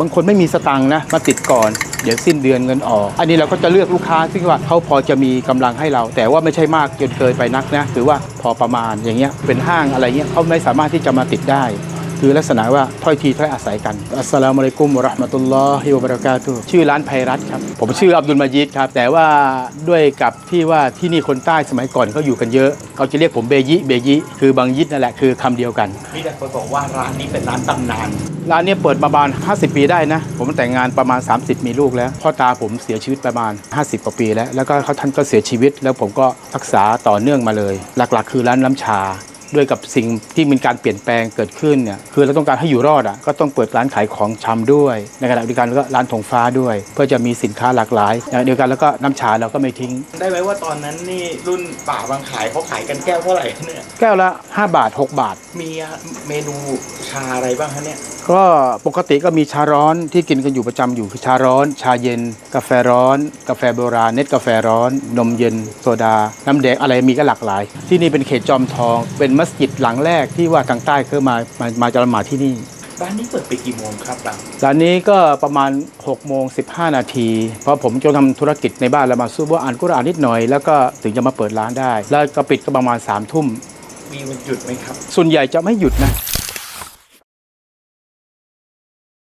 บางคนไม่มีสตังค์นะมาติดก่อนเดี๋ยวสิ้นเดือนเงินออก อันนี้เราก็จะเลือกลูกค้าที่ว่าเขาพอจะมีกำลังให้เรา แต่ว่าไม่ใช่มากจนเกินไปนักนะหรือว่าพอประมาณอย่างเงี้ยเป็นห้างอะไรเงี้ยเขาไม่สามารถที่จะมาติดได้ คือลักษณะว่าถ้อยทีถ้อยอาศัยกันอัสสลามุอะลัยกุมวะเราะห์มะตุลลอฮิวะบะเราะกาตุฮ์ชื่อร้านไพรัตครับ ผมชื่ออับดุลมาจีดครับ แต่ว่าด้วยกับที่ว่าที่นี่คนใต้สมัยก่อนเขาอยู่กันเยอะเขาจะเรียกผมเบยิเบยิคือบางยิดนั่นแหละคือคำเดียวกันมีแต่คนบอกว่าร้านนี้เป็นร้านตำนาน ร้านเนี้เปิดมาประมาณ 50 ปีได้นะ ผมแต่งงานประมาณ 30 มีลูกแล้ว พ่อตาผมเสียชีวิตประมาณ 50กว่าปีแล้ว แล้วก็เขาท่านก็เสียชีวิต แล้วผมก็รักษาต่อเนื่องมาเลย หลักๆ คือร้านน้ำชา ด้วยกับสิ่งที่มีการเปลี่ยนแปลงเกิดขึ้นเนี่ยคือเราต้องการให้อยู่รอดอะก็ต้องเปิดร้านขายของชำด้วยในขณะเดียวกันก็ร้านธงฟ้าด้วย เพื่อจะมีสินค้าหลากหลายอย่างเดียวกันแล้วก็น้ำชาเราก็ไม่ทิ้ง ได้ไหมว่าตอนนั้นนี่รุ่นป่าบางขายเขาขายกันแก้วเท่าไหร่เนี่ยแก้วละ 5 บาท 6 บาท มีเมนูชาอะไรบ้างคะเนี่ย ก็ปกติก็มีชาร้อนที่กินกันอยู่ประจำอยู่คือชาร้อน ชาเย็น กาแฟร้อน กาแฟโบราณเน็ตกาแฟร้อน นมเย็นโซดา น้ำแดงอะไรมีก็หลากหลาย ที่นี่เป็นเขตจอมทอง เป็นมัสยิดหลังแรกที่ว่าทางใต้เคยมามามาจะละหมาดที่นี่ร้านนี้เปิดไปกี่โมงครับบังร้านนี้ก็ประมาณ6โมง15 นาที เพราะผมจะทำธุรกิจในบ้านแล้วมาสู้ว่าอ่านกุรอานนิดหน่อย แล้วก็ถึงจะมาเปิดร้านได้ แล้วก็ปิดก็ประมาณ3ทุ่มมีวันหยุดไหมครับ ส่วนใหญ่จะไม่หยุดนะ